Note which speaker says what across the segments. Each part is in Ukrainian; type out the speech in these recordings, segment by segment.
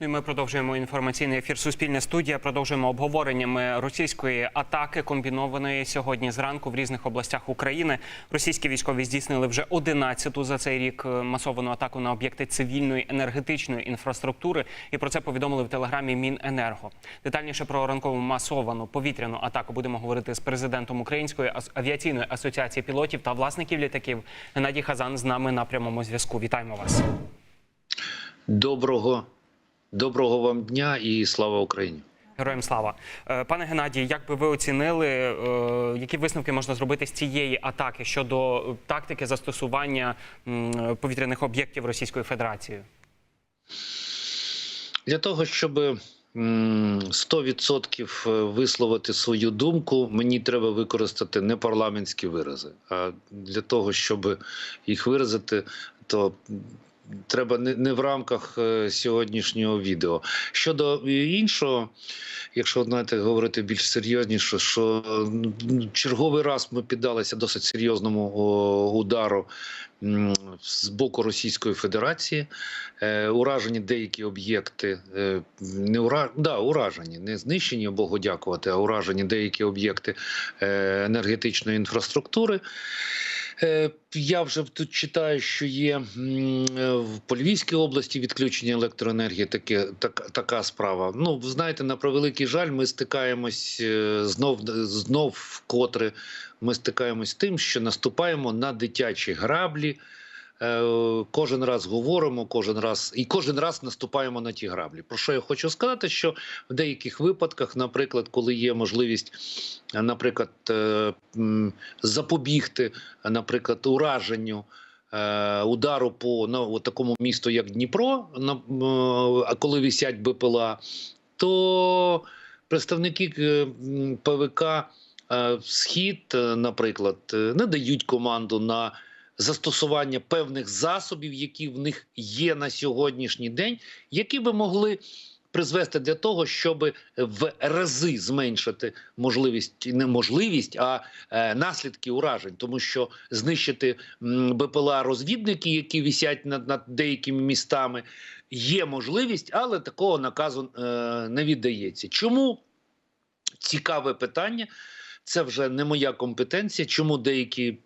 Speaker 1: Ну і ми продовжуємо інформаційний ефір Суспільне студія. Продовжуємо обговореннями російської атаки, комбінованої сьогодні зранку в різних областях України. Російські військові здійснили вже 11-ту за цей рік е, масовану атаку на об'єкти цивільної енергетичної інфраструктури. І про це повідомили в телеграмі Міненерго. Детальніше про ранкову масовану повітряну атаку будемо говорити з президентом Української авіаційної асоціації пілотів та власників літаків. Геннадій Хазан з нами на прямому зв'язку. Вітаємо вас.
Speaker 2: Доброго, доброго вам дня і слава Україні.
Speaker 1: Героям слава, Е, пане Геннадій. Як би ви оцінили, е, які висновки можна зробити з цієї атаки щодо е, тактики застосування повітряних об'єктів Російською Федерацією?
Speaker 2: Для того, щоб м, 100% висловити свою думку, мені треба використати не парламентські вирази. А для того, щоб їх виразити, то треба не, не в рамках е, сьогоднішнього відео. Щодо іншого, якщо знаєте, говорити більш серйозніше, що черговий раз ми піддалися досить серйозному удару з боку Російської Федерації. Е, уражені деякі об'єкти, е, не ура... да, уражені, не знищені, Богу дякувати, а уражені деякі об'єкти енергетичної інфраструктури. Е, Я вже тут читаю, що є е, в Львівській області відключення електроенергії. Таке так, така справа. Ну, знаєте, на превеликий жаль, ми стикаємось е, знов знов вкотре. Ми стикаємось з тим, що наступаємо на дитячі граблі. Е, Кожен раз говоримо, кожен раз і кожен раз наступаємо на ті граблі. Про що я хочу сказати? Що в деяких випадках, наприклад, коли є можливість, е, наприклад, е, запобігти, наприклад, ураженню. Удару по ну, такому місту, як Дніпро, на, а коли висять БПЛА, то представники ПВК Схід, наприклад, не дають команду на застосування певних засобів, які в них є на сьогоднішній день, які би могли призвести для того, щоб в рази зменшити можливість не можливість, а е, наслідки уражень, тому що знищити БПЛА розвідники, які висять над, над деякими містами, є можливість, але такого наказу е, не віддається. Чому цікаве питання? Це вже не моя компетенція. Чому деякі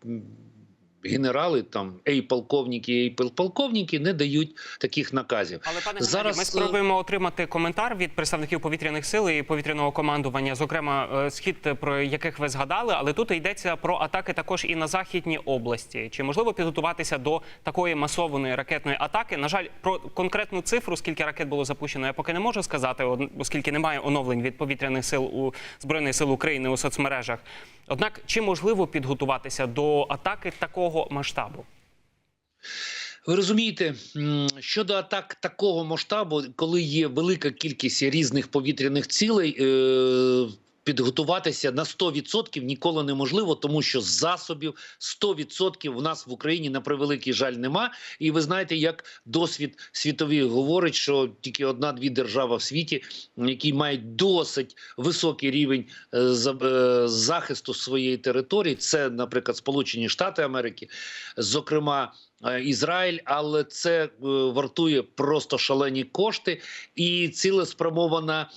Speaker 2: генерали, там ей полковники, ей полковники не дають таких наказів?
Speaker 1: Але пане
Speaker 2: Зараз,
Speaker 1: ми
Speaker 2: е,
Speaker 1: спробуємо отримати коментар від представників повітряних сил і повітряного командування, зокрема е, схід, про яких ви згадали. Але тут йдеться про атаки також і на західній області. Чи можливо підготуватися до такої масованої ракетної атаки? На жаль, про конкретну цифру, скільки ракет було запущено, я поки не можу сказати, оскільки немає оновлень від повітряних сил у збройних сил України у соцмережах. Однак, чи можливо підготуватися до атаки такого масштабу?
Speaker 2: Ви розумієте, щодо атак такого масштабу, коли є велика кількість різних повітряних цілей. Підготуватися на 100% ніколи неможливо, тому що засобів 100% в нас в Україні на превеликий жаль нема. І ви знаєте, як досвід світовий говорить, що тільки одна-дві держави в світі, які мають досить високий рівень е, е, захисту своєї території, це, наприклад, Сполучені Штати Америки, зокрема. е, Ізраїль, але це вартує просто шалені кошти і цілеспрямована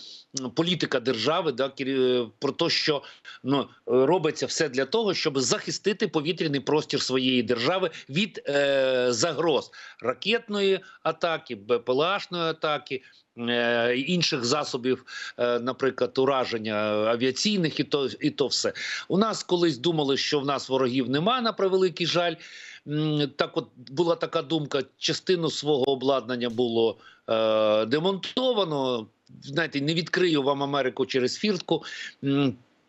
Speaker 2: політика держави, да, кер- про те, що ну, е, робиться все для того, щоб захистити повітряний простір своєї держави від е, загроз ракетної атаки, БПЛАшної атаки. е, Інших засобів, е, наприклад, ураження авіаційних, і то і то все у нас колись думали, що в нас ворогів нема на превеликий жаль. Так, от була така думка: частину свого обладнання було е, демонтовано. Знаєте, не відкрию вам Америку через фіртку.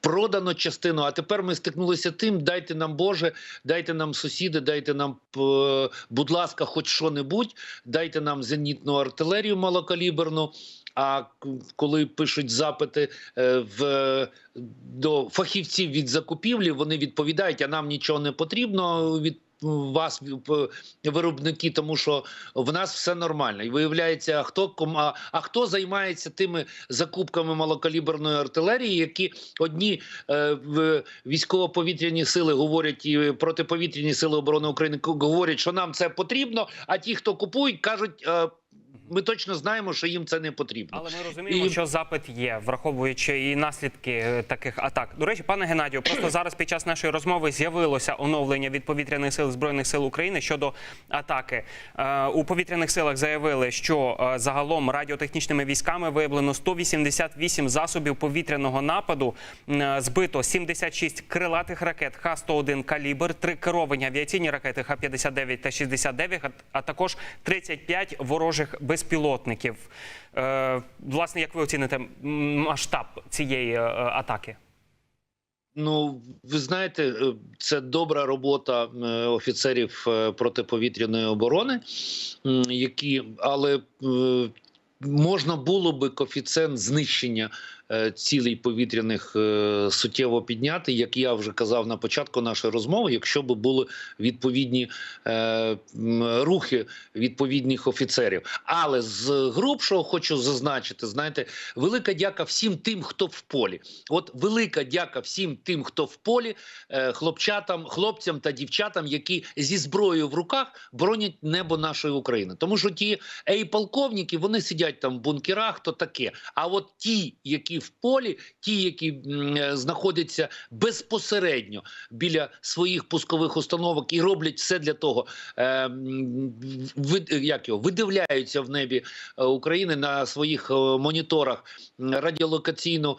Speaker 2: Продано частину, а тепер ми стикнулися тим: дайте нам Боже, дайте нам сусіди, дайте нам, будь ласка, хоч що-небудь, дайте нам зенітну артилерію малокаліберну. А коли пишуть запити е, в до фахівців від закупівлі, вони відповідають: а нам нічого не потрібно від вас виробники, тому що в нас все нормально. І виявляється, хто кома, а, а хто займається тими закупками малокаліберної артилерії, які одні е, військово-повітряні сили говорять і протиповітряні сили оборони України говорять, що нам це потрібно. А ті, хто купують, кажуть. Е, ми точно знаємо, що їм це не потрібно.
Speaker 1: Але ми розуміємо,
Speaker 2: І-
Speaker 1: що запит є, враховуючи і наслідки е, таких атак. До речі, пане Геннадію, просто зараз під час нашої розмови з'явилося оновлення від повітряних сил збройних сил України щодо атаки. Е, У повітряних силах заявили, що е, загалом радіотехнічними військами виявлено 188 засобів повітряного нападу. Збито 76 крилатих ракет Х-101 калібр, три керовані авіаційні ракети Х-59 та 69, а- а також 35 ворожих безпілотників. Е, Власне, як ви оціните масштаб цієї е, атаки?
Speaker 2: Ну, ви знаєте, е, це добра робота офіцерів протиповітряної оборони, які, але можна було би коефіцієнт знищення цілей повітряних е, суттєво підняти, як я вже казав на початку нашої розмови, якщо б були відповідні е, рухи відповідних офіцерів. Але з грубшого хочу зазначити, знаєте, велика дяка всім тим, хто в полі. От велика дяка всім тим, хто в полі, е, хлопчатам, хлопцям та дівчатам, які зі зброєю в руках боронять небо нашої України. Тому що ті ей-полковники, вони сидять там в бункерах, то таке. А от ті, які в полі, ті, які е, знаходяться безпосередньо біля своїх пускових установок і роблять все для того, е, як його, видивляються в небі е, України на своїх моніторах радіолокаційну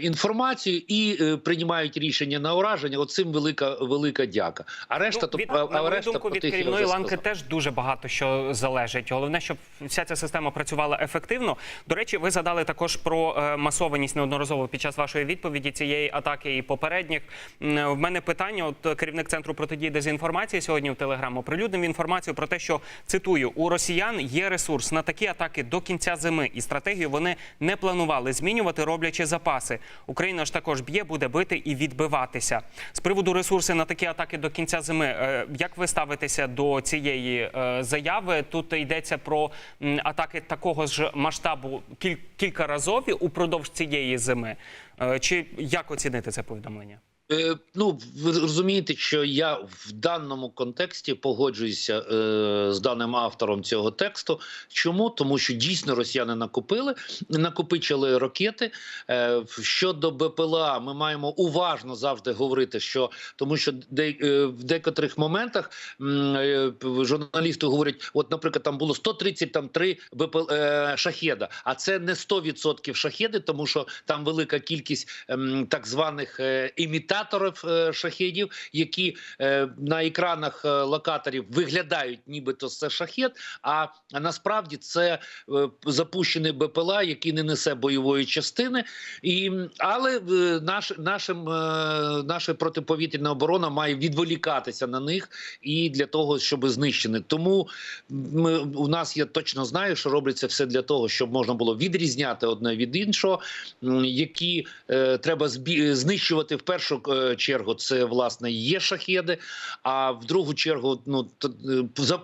Speaker 2: інформацію і приймають рішення на ураження. Оцим велика велика дяка. А решта
Speaker 1: Ну, від,
Speaker 2: то а,
Speaker 1: на мою
Speaker 2: решта
Speaker 1: думку, від керівної ланки теж дуже багато що залежить. Головне, щоб вся ця система працювала ефективно. До речі, ви задали також про е, масованість неодноразово під час вашої відповіді цієї атаки і попередніх. В мене питання. От е, керівник центру протидії дезінформації сьогодні в Телеграм оприлюднив інформацію про те, що цитую у росіян є ресурс на такі атаки до кінця зими, і стратегію вони не планували змінювати, роблячи запаси. Україна ж також б'є, буде бити і відбиватися. З приводу ресурси на такі атаки до кінця зими. е, Як ви ставитеся до цієї е, заяви? Тут йдеться про атаки такого ж масштабу кіль- кількаразові упродовж цієї зими. Е, Чи як оцінити це повідомлення?
Speaker 2: Е, Ну, ви розумієте, що я в даному контексті погоджуюся е, з даним автором цього тексту. Чому? Тому що дійсно росіяни накопили, накопичили ракети. Е, щодо БПЛА, ми маємо уважно завжди говорити, що тому що де, е, в декотрих моментах е, журналісти говорять: от, наприклад, там було 133 БПЛ, е, шахеда, а це не 100% шахеди, тому що там велика кількість ем, так званих е, імітаторів е, шахедів, які е, на екранах е, локаторів виглядають, нібито це шахет. А, насправді це запущений БПЛА, який не несе бойової частини. І, але наш, нашим, наша протиповітряна оборона має відволікатися на них і для того, щоб знищити. Тому ми, у нас я точно знаю, що робиться все для того, щоб можна було відрізняти одне від іншого, які е, треба збі- знищувати в першу чергу. Це власне є шахеди. А в другу чергу, ну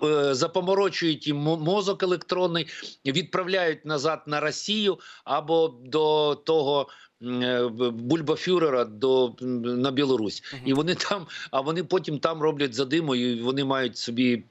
Speaker 2: е, е, запоморочують їм мо- мозок електронний, відправляють назад на Росію або до того. е, Бульбафюрера до на Білорусь, і вони там, а вони потім там роблять задимою, і вони мають собі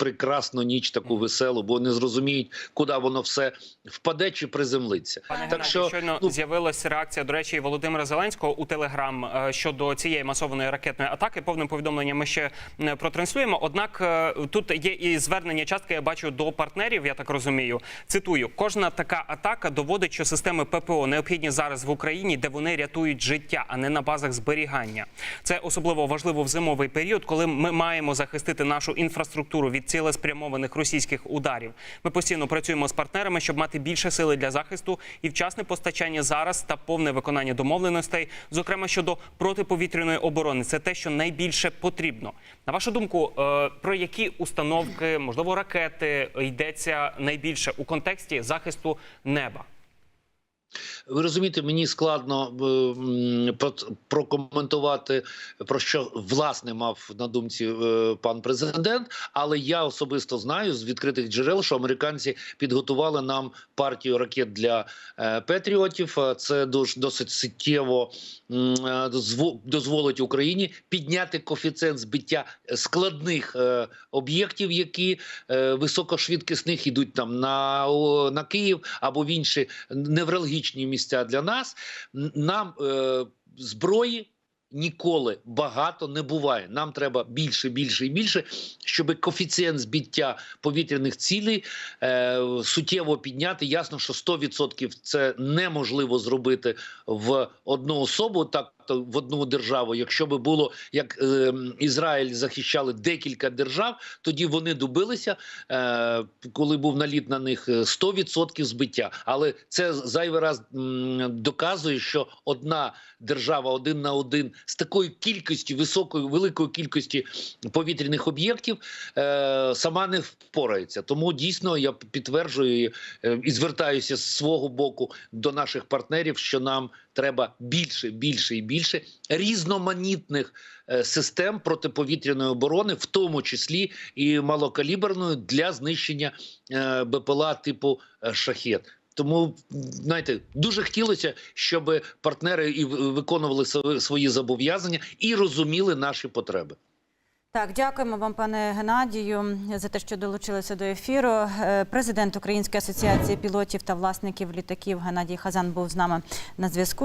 Speaker 2: прекрасну ніч таку веселу, бо не зрозуміють, куди воно все впаде чи приземлиться.
Speaker 1: Пане
Speaker 2: так
Speaker 1: Геннадію,
Speaker 2: що
Speaker 1: щойно
Speaker 2: ну,
Speaker 1: з'явилася реакція, до речі, Володимира Зеленського у Телеграм е, щодо цієї масованої ракетної атаки. Повним повідомленням ми ще е, протранслюємо. Однак е, тут є і звернення частки, я бачу до партнерів. Я так розумію. Цитую: кожна така атака доводить, що системи ППО необхідні зараз в Україні, де вони рятують життя, а не на базах зберігання. Це особливо важливо в зимовий період, коли ми маємо захистити нашу інфраструктуру від цілеспрямованих російських ударів. Ми постійно працюємо з партнерами, щоб мати більше сили для захисту і вчасне постачання зараз та повне виконання домовленостей, зокрема щодо протиповітряної оборони. Це те, що найбільше потрібно. На вашу думку, е, про які установки, можливо, ракети йдеться найбільше у контексті захисту неба?
Speaker 2: Ви розумієте, мені складно е, про- прокоментувати про що власне мав на думці е, пан президент. Але я особисто знаю з відкритих джерел, що американці підготували нам партію ракет для е, патріотів. Це дуже досить суттєво дозволить Україні підняти коефіцієнт збиття складних об'єктів, які високошвидкісних ідуть там на, на Київ або в інші невралгічні місця для нас. Нам е, зброї. Ніколи багато не буває. Нам треба більше, більше і більше, щоб коефіцієнт збиття повітряних цілей е, суттєво підняти. Ясно, що 100% це неможливо зробити в одну особу, так то в одну державу. Якщо би було як е, Ізраїль захищали декілька держав, тоді вони добилися, е, коли був наліт на них е, 100% збиття. Але це зайвий раз м, доказує, що одна держава один на один з такою кількістю високою великою кількості повітряних об'єктів е, сама не впорається. Тому дійсно я підтверджую е, і звертаюся з свого боку до наших партнерів, що нам треба більше, більше і більше різноманітних е, систем протиповітряної оборони, в тому числі і малокаліберної для знищення е, БПЛА типу е, шахет. Тому знаєте, дуже хотілося, щоб партнери і виконували св- свої зобов'язання і розуміли наші потреби.
Speaker 3: Так, дякуємо вам, пане Геннадію, за те, що долучилися до ефіру. Президент Української асоціації пілотів та власників літаків Геннадій Хазан був з нами на зв'язку.